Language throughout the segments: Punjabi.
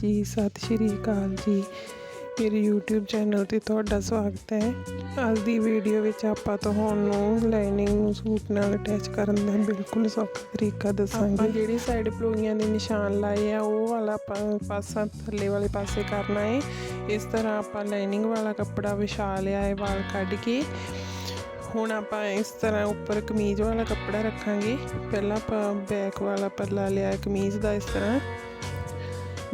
ਜੀ, ਸਤਿ ਸ਼੍ਰੀ ਅਕਾਲ ਜੀ। ਮੇਰੇ YouTube ਚੈਨਲ ਤੇ ਤੁਹਾਡਾ ਸਵਾਗਤ ਹੈ। ਅੱਜ ਦੀ ਵੀਡੀਓ ਵਿੱਚ ਆਪਾਂ ਤੁਹਾਨੂੰ ਲਾਈਨਿੰਗ ਨੂੰ ਸੂਟ ਨਾਲ ਅਟੈਚ ਕਰਨ ਦਾ ਬਿਲਕੁਲ ਸੌਖਾ ਤਰੀਕਾ ਦੱਸਾਂਗੇ। ਜਿਹੜੀ ਸਾਈਡ ਪਲੋਈਆਂ ਦੇ ਨਿਸ਼ਾਨ ਲਾਏ ਆ, ਉਹ ਵਾਲਾ ਆਪਾਂ ਪਾਸਾ ਥੱਲੇ ਵਾਲੇ ਪਾਸੇ ਕਰਨਾ ਹੈ ਇਸ ਤਰ੍ਹਾਂ ਆਪਾਂ ਲਾਈਨਿੰਗ ਵਾਲਾ ਕੱਪੜਾ ਵਿਛਾ ਲਿਆ ਹੈ ਵਾਲ ਕੱਢ ਕੇ। ਹੁਣ ਆਪਾਂ ਇਸ ਤਰ੍ਹਾਂ ਉੱਪਰ ਕਮੀਜ਼ ਵਾਲਾ ਕੱਪੜਾ ਰੱਖਾਂਗੇ। ਪਹਿਲਾਂ ਆਪਾਂ ਬੈਕ ਵਾਲਾ ਪੱਲਾ ਲਿਆ ਹੈ ਕਮੀਜ਼ ਦਾ ਇਸ ਤਰ੍ਹਾਂ।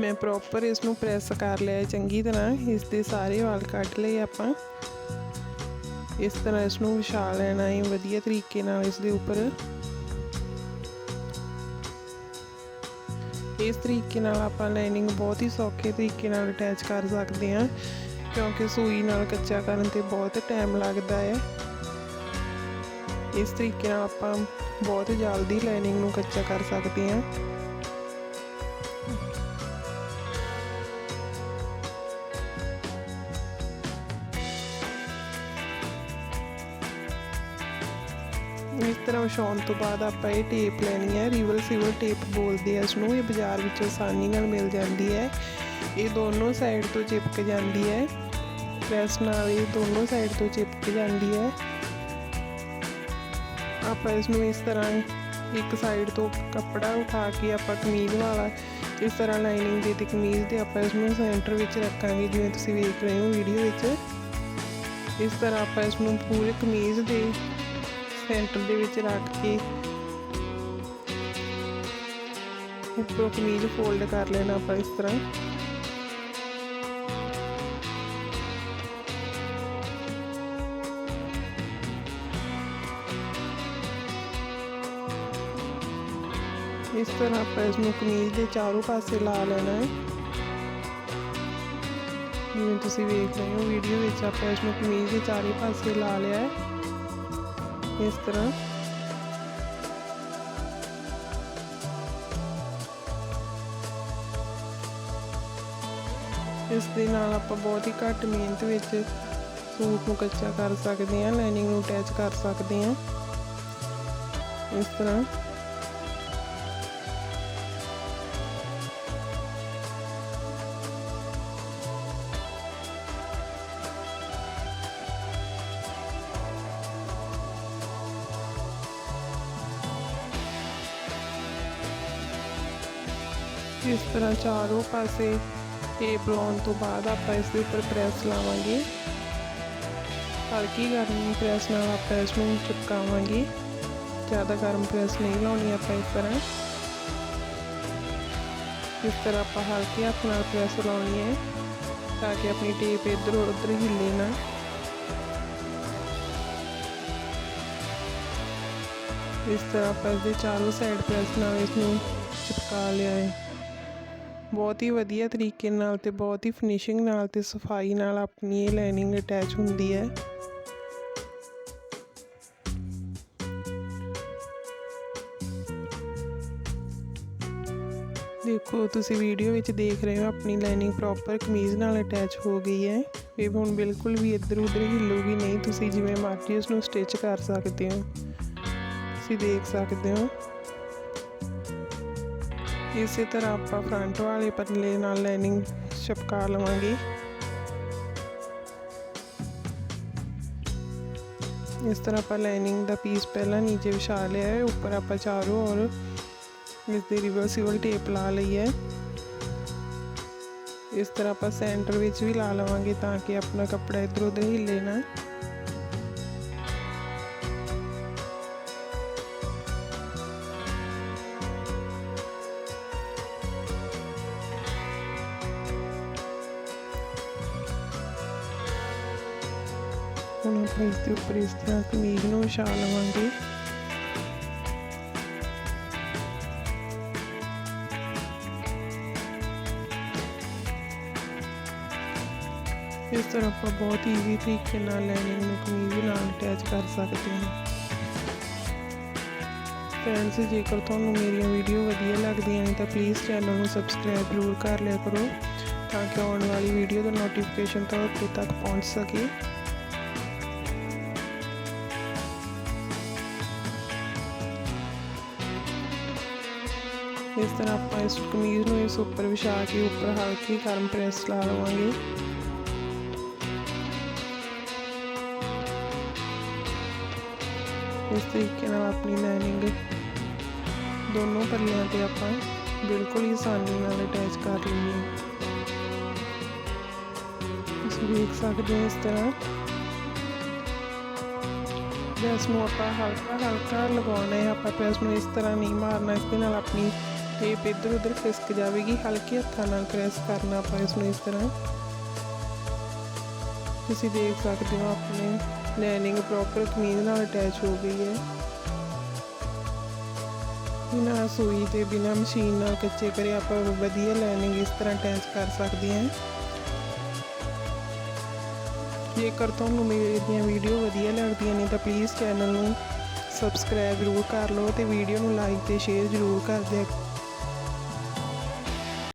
ਮੈਂ ਪ੍ਰੋਪਰ ਇਸ ਨੂੰ ਪ੍ਰੈਸ ਕਰ ਲਿਆ ਚੰਗੀ ਤਰ੍ਹਾਂ। ਇਸ ਦੇ ਸਾਰੇ ਵਾਲ ਕੱਢ ਲਏ ਆਪਾਂ। ਇਸ ਤਰ੍ਹਾਂ ਇਸ ਨੂੰ ਵਿਛਾ ਲੈਣਾ ਹੈ, ਵਧੀਆ ਤਰੀਕੇ ਨਾਲ ਇਸ ਦੇ ਉੱਪਰ। ਇਸ ਤਰੀਕੇ ਨਾਲ ਆਪਾਂ ਲਾਈਨਿੰਗ ਬਹੁਤ ਹੀ ਸੌਖੇ ਤਰੀਕੇ ਨਾਲ ਅਟੈਚ ਕਰ ਸਕਦੇ ਹਾਂ, ਕਿਉਂਕਿ ਸੂਈ ਨਾਲ ਕੱਚਾ ਕਰਨ ਤੇ ਬਹੁਤ ਟਾਈਮ ਲੱਗਦਾ ਹੈ। ਇਸ ਤਰੀਕੇ ਨਾਲ ਆਪਾਂ ਬਹੁਤ ਜਲਦੀ ਲਾਈਨਿੰਗ ਨੂੰ ਕੱਚਾ ਕਰ ਸਕਦੇ ਹਾਂ। ਇਸ ਤਰ੍ਹਾਂ ਵਿਛਾਉਣ ਤੋਂ ਬਾਅਦ ਆਪਾਂ ਇਹ ਟੇਪ ਲੈਣੀ ਹੈ ਰਿਵਰਸਿਬਲ ਟੇਪ ਬੋਲਦੇ ਆ ਇਸ ਨੂੰ ਇਹ ਬਾਜ਼ਾਰ ਵਿੱਚ ਆਸਾਨੀ ਨਾਲ ਮਿਲ ਜਾਂਦੀ ਹੈ। ਇਹ ਦੋਨੋਂ ਸਾਈਡ ਤੋਂ ਚਿਪਕ ਜਾਂਦੀ ਹੈ। ਪ੍ਰੈਸ ਨਾਲ ਇਹ ਦੋਨੋਂ ਸਾਈਡ ਤੋਂ ਚਿਪਕ ਜਾਂਦੀ ਹੈ। ਆਪਾਂ ਇਸ ਨੂੰ ਇਸ ਤਰ੍ਹਾਂ ਇੱਕ ਸਾਈਡ ਤੋਂ ਕੱਪੜਾ ਉਠਾ ਕੇ ਆਪਾਂ ਕਮੀਜ਼ ਵਾਲਾ, ਇਸ ਤਰ੍ਹਾਂ ਲਾਈਨਿੰਗ ਦੇ ਤੇ ਕਮੀਜ਼ ਦੇ ਆਪਾਂ ਇਸ ਨੂੰ ਸੈਂਟਰ ਵਿੱਚ ਰੱਖਾਂਗੇ, ਜਿਵੇਂ ਤੁਸੀਂ ਵੇਖ ਰਹੇ ਹੋ ਵੀਡੀਓ ਵਿੱਚ। ਇਸ ਤਰ੍ਹਾਂ ਆਪਾਂ ਇਸ ਨੂੰ ਪੂਰੇ ਕਮੀਜ਼ ਦੇ ਸੈਂਟਰ ਦੇ ਵਿੱਚ ਰੱਖ ਕੇ ਉੱਪਰੋਂ ਕਮੀਜ਼ ਫੋਲਡ ਕਰ ਲੈਣਾ ਆਪਾਂ ਇਸ ਤਰ੍ਹਾਂ। ਇਸ ਤਰ੍ਹਾਂ ਆਪਾਂ ਇਸ ਨੂੰ ਕਮੀਜ਼ ਦੇ ਚਾਰੋਂ ਪਾਸੇ ਲਾ ਲੈਣਾ ਹੈ। ਜਿਵੇਂ ਤੁਸੀਂ ਵੇਖ ਰਹੇ ਹੋ ਵੀਡੀਓ ਵਿੱਚ ਆਪਾਂ ਇਸ ਨੂੰ ਕਮੀਜ਼ ਦੇ ਚਾਰੇ ਪਾਸੇ ਲਾ ਲਿਆ ਹੈ। ਇਸ ਤਰ੍ਹਾਂ ਇਸ ਦੇ ਨਾਲ ਆਪਾਂ ਬਹੁਤ ਹੀ ਘੱਟ ਮਿਹਨਤ ਵਿੱਚ ਸੂਟ ਨੂੰ ਕੱਚਾ ਕਰ ਸਕਦੇ ਹਾਂ ਲਾਈਨਿੰਗ ਨੂੰ ਅਟੈਚ ਕਰ ਸਕਦੇ ਹਾਂ। ਇਸ ਤਰ੍ਹਾਂ। ਇਸ ਤਰ੍ਹਾਂ ਚਾਰੋਂ ਪਾਸੇ ਟੇਪ ਲਾਉਣ ਤੋਂ ਬਾਅਦ ਆਪਾਂ ਇਸ ਦੇ ਉੱਪਰ ਪ੍ਰੈਸ ਲਾਵਾਂਗੇ। ਹਲਕੀ ਗਰਮ ਪ੍ਰੈਸ ਨਾਲ ਆਪਾਂ ਇਸ ਨੂੰ ਚਿਪਕਾਵਾਂਗੇ। ਜ਼ਿਆਦਾ ਗਰਮ ਪ੍ਰੈਸ ਨਹੀਂ ਲਾਉਣੀ ਆਪਾਂ ਇਸ ਤਰ੍ਹਾਂ। ਇਸ ਤਰ੍ਹਾਂ ਆਪਾਂ ਹਲਕੇ ਹੱਥ ਨਾਲ ਪ੍ਰੈਸ ਲਾਉਣੀ ਹੈ ਤਾਂ ਕਿ ਆਪਣੀ ਟੇਪ ਇੱਧਰ ਉੱਧਰ ਹਿੱਲੇ ਨਾ। ਇਸ ਤਰ੍ਹਾਂ ਆਪਾਂ ਇਸ ਦੇ ਚਾਰੋਂ ਸਾਈਡ ਪ੍ਰੈਸ ਨਾਲ ਇਸ ਨੂੰ ਚਿਪਕਾ ਲਿਆ ਹੈ। ਬਹੁਤ ਹੀ ਵਧੀਆ ਤਰੀਕੇ ਨਾਲ ਤੇ ਬਹੁਤ ਹੀ ਫਿਨਿਸ਼ਿੰਗ ਨਾਲ ਤੇ ਸਫ਼ਾਈ ਨਾਲ ਆਪਣੀ ਇਹ ਲਾਈਨਿੰਗ ਅਟੈਚ ਹੁੰਦੀ ਹੈ। ਦੇਖੋ, ਤੁਸੀਂ ਵੀਡੀਓ ਵਿੱਚ ਦੇਖ ਰਹੇ ਹੋ ਆਪਣੀ ਲਾਈਨਿੰਗ ਪ੍ਰੋਪਰ ਕਮੀਜ਼ ਨਾਲ ਅਟੈਚ ਹੋ ਗਈ ਹੈ। ਇਹ ਹੁਣ ਬਿਲਕੁਲ ਵੀ ਇੱਧਰ ਉੱਧਰ ਹਿੱਲੂਗੀ ਨਹੀਂ, ਤੁਸੀਂ ਜਿਵੇਂ ਮਰਜ਼ੀ ਉਸ ਨੂੰ ਸਟਿਚ ਕਰ ਸਕਦੇ ਹੋ। ਤੁਸੀਂ ਦੇਖ ਸਕਦੇ ਹੋ। ਇਸੇ ਤਰ੍ਹਾਂ ਆਪਾਂ ਫਰੰਟ ਵਾਲੇ ਪਤਲੇ ਨਾਲ ਲਾਈਨਿੰਗ ਛਪਕਾ ਲਵਾਂਗੇ। ਇਸ ਤਰ੍ਹਾਂ ਆਪਾਂ ਲਾਈਨਿੰਗ ਦਾ ਪੀਸ ਪਹਿਲਾਂ ਨੀਚੇ ਵਿਛਾ ਲਿਆ ਹੈ, ਉੱਪਰ ਆਪਾਂ ਚਾਰੋਂ ਔਰ ਇਸ ਦੀ ਰਿਵਰਸਿਬਲ ਟੇਪ ਲਾ ਲਈ ਹੈ। ਇਸ ਤਰ੍ਹਾਂ ਆਪਾਂ ਸੈਂਟਰ ਵਿੱਚ ਵੀ ਲਾ ਲਵਾਂਗੇ ਤਾਂ ਕਿ ਆਪਣਾ ਕੱਪੜਾ ਇਧਰ ਉਧਰ ਹਿੱਲੇ ਨਾ। ਹੁਣ ਆਪਾਂ ਇਸ ਦੇ ਉੱਪਰ ਇਸ ਤਰ੍ਹਾਂ ਕਮੀਜ਼ ਨੂੰ ਵਿਛਾ ਲਵਾਂਗੇ। ਇਸ ਤਰ੍ਹਾਂ ਆਪਾਂ ਬਹੁਤ ਈਜ਼ੀ ਤਰੀਕੇ ਨਾਲ ਲਾਈਨਿੰਗ ਨੂੰ ਕਮੀਜ਼ ਨਾਲ ਅਟੈਚ ਕਰ ਸਕਦੇ ਹਾਂ। ਫਰੈਂਡਸ ਜੇਕਰ ਤੁਹਾਨੂੰ ਮੇਰੀਆਂ ਵੀਡੀਓ ਵਧੀਆ ਲੱਗਦੀਆਂ ਨੇ ਤਾਂ ਪਲੀਜ਼ ਚੈਨਲ ਨੂੰ ਸਬਸਕ੍ਰਾਈਬ ਜ਼ਰੂਰ ਕਰ ਲਿਆ ਕਰੋ ਤਾਂ ਕਿ ਆਉਣ ਵਾਲੀ ਵੀਡੀਓ ਦਾ ਨੋਟੀਫਿਕੇਸ਼ਨ ਤੁਹਾਡੇ ਤੱਕ ਪਹੁੰਚ ਸਕੇ। ਇਸ ਤਰ੍ਹਾਂ ਆਪਾਂ ਇਸ ਕਮੀਜ਼ ਨੂੰ ਇਸ ਉੱਪਰ ਵਿਛਾ ਕੇ, ਉੱਪਰ ਹਲਕੀ ਗਰਮ ਪ੍ਰੈਸ ਲਾ ਲਵਾਂਗੇ। ਇਸ ਤਰੀਕੇ ਨਾਲ ਆਪਣੀ ਲਾਈਨਿੰਗ ਦੋਨੋਂ ਪੱਲਿਆਂ ਤੇ ਆਪਾਂ ਬਿਲਕੁਲ ਹੀ ਆਸਾਨੀ ਨਾਲ ਅਟੈਚ ਕਰ ਲਈਏ ਤੁਸੀਂ ਦੇਖ ਸਕਦੇ ਹੋ ਇਸ ਤਰ੍ਹਾਂ। ਪ੍ਰੈਸ ਨੂੰ ਆਪਾਂ ਹਲਕਾ ਹਲਕਾ ਲਗਾਉਣਾ ਹੈ, ਆਪਾਂ ਪ੍ਰੈਸ ਨੂੰ ਇਸ ਤਰ੍ਹਾਂ ਨਹੀਂ ਮਾਰਨਾ, ਇਸ ਦੇ ਨਾਲ ਆਪਣੀ ਟੇਪ ਇੱਧਰ ਉੱਧਰ ਫਿਸਕ ਜਾਵੇਗੀ, ਹਲਕੇ ਹੱਥਾਂ ਨਾਲ ਪ੍ਰੈਸ ਕਰਨਾ ਆਪਾਂ ਇਸ ਨੂੰ ਇਸ ਤਰ੍ਹਾਂ। ਤੁਸੀਂ ਦੇਖ ਸਕਦੇ ਹੋ ਆਪਣੇ ਲਾਈਨਿੰਗ ਪ੍ਰੋਪਰ ਕਮੀਜ਼ ਨਾਲ ਅਟੈਚ ਹੋ ਗਈ ਹੈ। ਬਿਨਾਂ ਸੂਈ ਤੇ ਬਿਨਾਂ ਮਸ਼ੀਨ ਨਾਲ ਕੱਚੇ ਕਰੇ ਆਪਾਂ ਵਧੀਆ ਲਾਈਨਿੰਗ ਇਸ ਤਰ੍ਹਾਂ ਅਟੈਚ ਕਰ ਸਕਦੇ ਹਾਂ। ਜੇਕਰ ਤੁਹਾਨੂੰ ਮੇਰੀਆਂ ਵੀਡੀਓ ਵਧੀਆ ਲੱਗਦੀਆਂ ਨੇ ਤਾਂ ਪਲੀਜ਼ ਚੈਨਲ ਨੂੰ ਸਬਸਕ੍ਰਾਈਬ ਜ਼ਰੂਰ ਕਰ ਲਓ ਤੇ ਵੀਡੀਓ ਨੂੰ ਲਾਈਕ ਤੇ ਸ਼ੇਅਰ ਜ਼ਰੂਰ ਕਰ ਦਿਓ